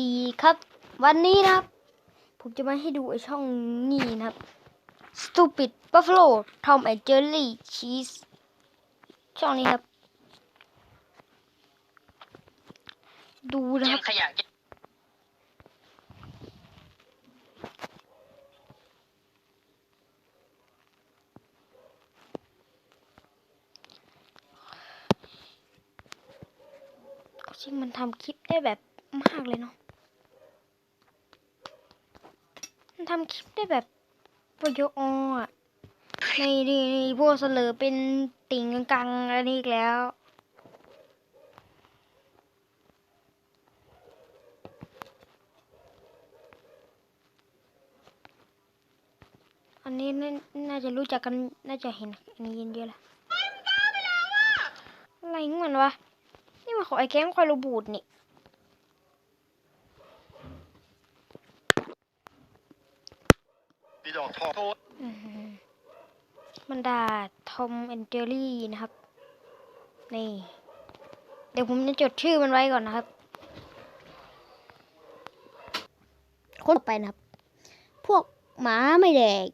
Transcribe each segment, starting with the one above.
ดีครับ วันนี้นะครับ ผมจะมาให้ดูไอช่องนี้นะครับ Stupid Buffalo Tom and Jerry Cheese ช่องนี้ครับ ดูนะเกครัมบขยะเกมจริงมันทำคลิปได้แบบมากเลยเนาะ มัน ทำคลิปได้แบบประโยชน์อะในในพวกเสลอเป็นติ่งกังๆอะไรนี่อีกแล้ว อันนี้น่าน่าจะรู้จักกัน น่าจะเห็นอันนี้เยอะๆแล้วอะไรของมันวะ นี่มันของไอแก๊งควายโรบูดนี่ ดอกทองมันดาทอมแอนเจอรี่นะครับ นี่ เดี๋ยวผมจะจดชื่อมันไว้ก่อนนะครับ คนต่อไปนะครับ พวกหมาไม่แดก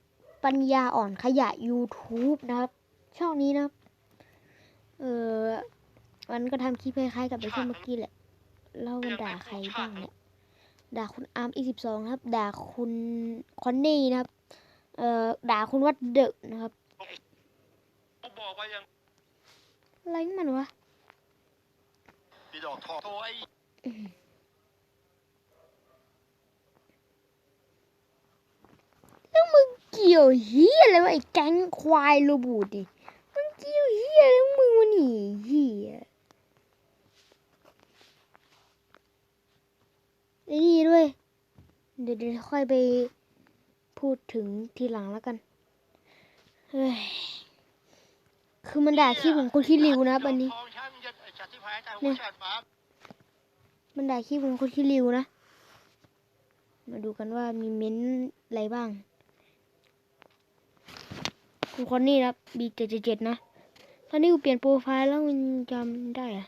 ปัญญาอ่อนขยะ YouTube นะครับ ช่องนี้นะครับ เออมันก็ทำคลิปคล้ายๆกับไอ้ช่องเมื่อกี้แหละแล้วมันด่าใครบ้างเนี่ย ด่าคุณอาร์มอีสิบสองครับ ด่าคุณคอนนี่นะครับ เอ่อด่าคุณวัดเดอะนะครับผมบอกว่ายังอะไรของมันวะพี่ดอกทองโทษไอ้แล้วมึงเกี่ยวเฮียอะไรวะไอ้แก๊งควายโรบูดดิมึงเกี่ยวเฮียอะไรของมึงวะนี่เฮียไอ้นี่ด้วย เดี๋ยวเดี๋ยวค่อยไป พูดถึงทีหลังแล้วกัน เฮ้ย คือมันด่าขี้ผมคนขี้ริวนะครับอันนี้ทองช่างจะจัดที่พายใจหัวฉันฟ้ามันด่าขี้ผมคนขี้ริวนะ มาดูกันว่ามีเม้นต์อะไรบ้างคุณคนนี้นะบีเจ็ดเจ็ดนะ ตอนนี้กูเปลี่ยนโปรไฟล์แล้วมันจำได้อะ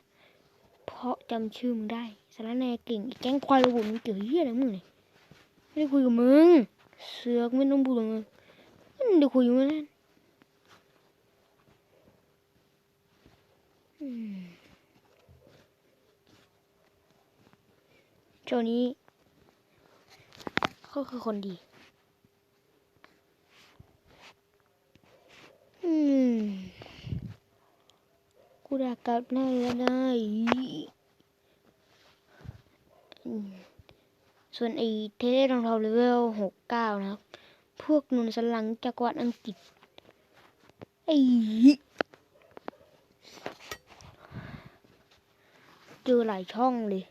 เพราะจำชื่อมึงได้สารแหนเก่งไอ้แก๊งควายระบุมึงเกี่ยวเหี้ยอะไรมึงเนี่ยไม่ได้คุยกับมึง เสือกไม่ต้องพูดกับมึงไม่ได้คุยกับมึงนั่นอืมโจนี้เขาคือคนดี อืม กูด่ากลับได้าแล้วได้ ส่วนไอเทเลทองทองเลเวลหกเก้านะครับ พวกนุนสลังจักรวรรดิอังกฤษไอเจอหลายช่องเลย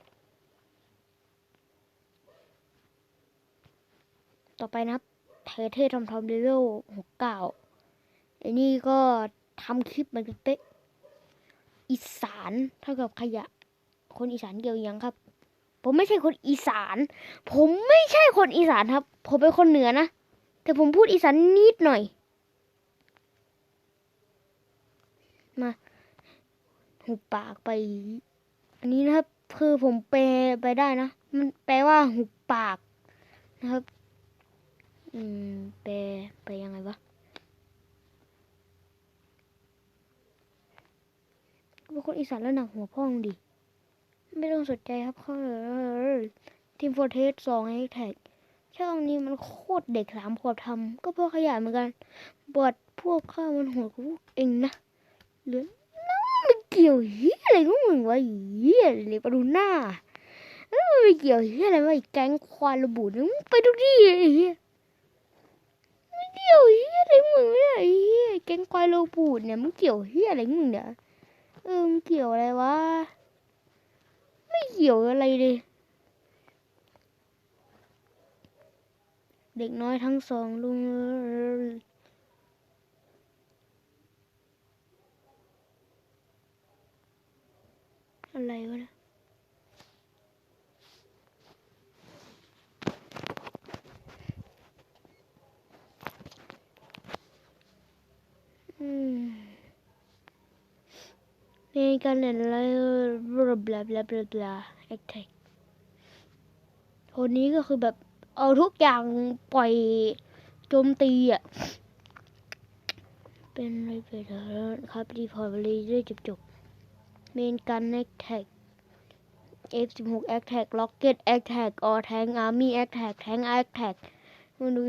ต่อไปนะครับเทเททอมทอมเลเวลหกเก้าไอ้นี่ก็ทำคลิปมันเป๊ะอีสานเท่ากับขยะ คนอีสานเกี่ยวยังครับ ผมไม่ใช่คนอีสาน ผมไม่ใช่คนอีสานครับ ผมเป็นคนเหนือนะ แต่ผมพูดอีสานนิดหน่อย มาหุบปากไป อันนี้นะครับ คือผมแปลไปได้นะ มันแปลว่าหุบปากนะครับ อืม แปลไปยังไงวะเป็นคนอีสานแล้วหนักหัวพ่องดิ ไม่ต้องสนใจครับเขาทีมโฟร์เทสสองไอแท็กช่องนี้มันโคตรเด็กสามขวบทำก็เพราะขยะเหมือนกันบทพวกข้ามันหดกว่าพวกเองนะเหลือน้ำมันเกี่ยวเฮียอะไรของมึงวะเฮียเลยไปดูหน้าเอ้ามันไม่เกี่ยวเฮียอะไรวะไอ้แก๊งควายระบุดมึงไปดูดิเฮียไม่เกี่ยวเฮียอะไรมึงเนี่ยไอ้เฮียแก๊งควายระบุดเนี่ยมึงเกี่ยวเฮียอะไรมึงเนี่ยเออมันเกี่ยวอะไรวะ ไม่เกี่ยวอะไรเลย เด็กน้อยทั้งสองลุงอะไรวะเนะ ในการเล่นอะไรบลาบลาบลาบลาแอคแท็กคนนี้ก็คือแบบเอาทุกอย่างปล่อยโจมตีอะ เป็นอะไรไปเถอะครับรีพอร์ตเลยได้จบจบเมนกันแอคแท็ก F16 แอคแท็กล็อกเก็ตแอคแท็กออแทงอาร์มี่แอคแท็กแทงแอคแท็กมันดู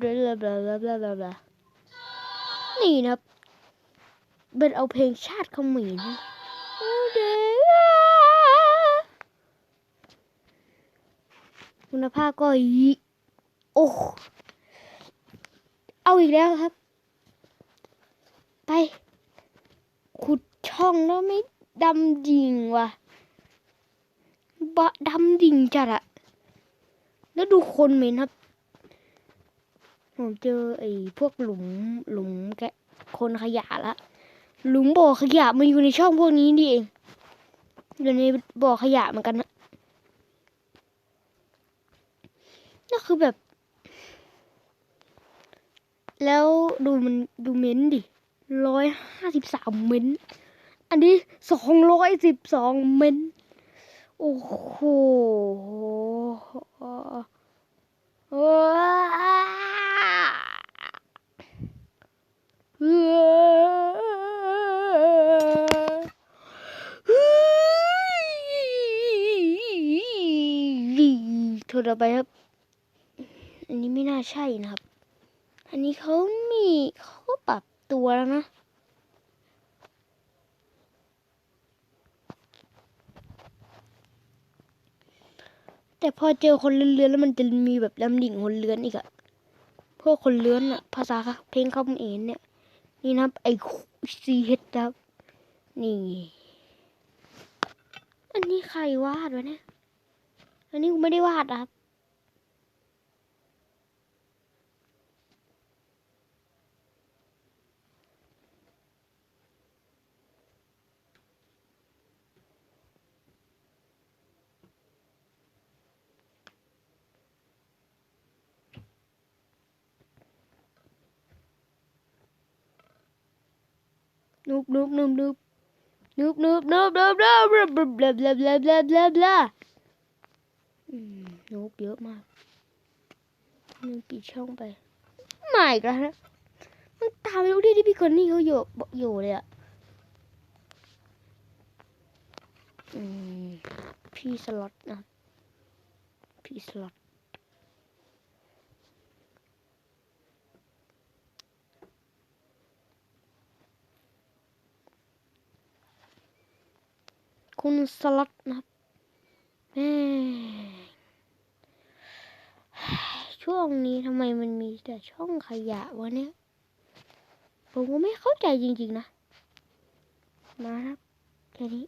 บลาบลาบลาบลาบลาบลาบลานี่นะครับ เป็นเอาเพลงชาติเขมรโอเด้อคุณภาพก็อีโอ้ เอาอีกแล้วครับ ไป ขุดช่องแล้วไม่ดำดิ่งว่ะบะดำดิ่งจัดอะแล้วดูคนเหม็นครับ ผมเจอไอ้พวกหลุมหลุมแกะคนขยะละ หลุมบ่อขยะมันอยู่ในช่องพวกนี้นี่เองอยู่ในบ่อขยะเหมือนกันนะนั่นคือแบบ แล้วดูมันดูเม้นดิร้อยห้าสิบสามเม้นต์อันนี้สองร้อยสิบสองเม้นต์โอ้โหเโทษเอาไปครับ อันนี้ไม่น่าใช่นะครับ อันนี้เขามีเขาปรับตัวแล้วนะแต่พอเจอคนเลื้อนๆแล้วมันจะมีแบบลำดิ่งคนเลื้อนอีกอะพวกคนเลื้อนอะภาษาเพลงคำเอนเนี่ย นี่นะครับไอซีเฮดครับ นี่ อันนี้ใครวาดวะเนี่ย อันนี้กูไม่ได้วาดครับ Nope, nope, nope, nope. Nope, nope, nope, nope, nope, blah, blah, blah, blah, blah, blah, blah. นกเยอะมากมันปิดช่องไปหม่กันนะมันตามไปลูกที่ที่พี่คนนี่เขาอยู่อยู่เลยอะพี่สล็อตนะพี่สล็อตคุณสล็อตนะแม่ ช่วงนี้ทำไมมันมีแต่ช่องขยะวะเนี่ย ผมก็ไม่เข้าใจจริงๆนะ มาครับแค่นี้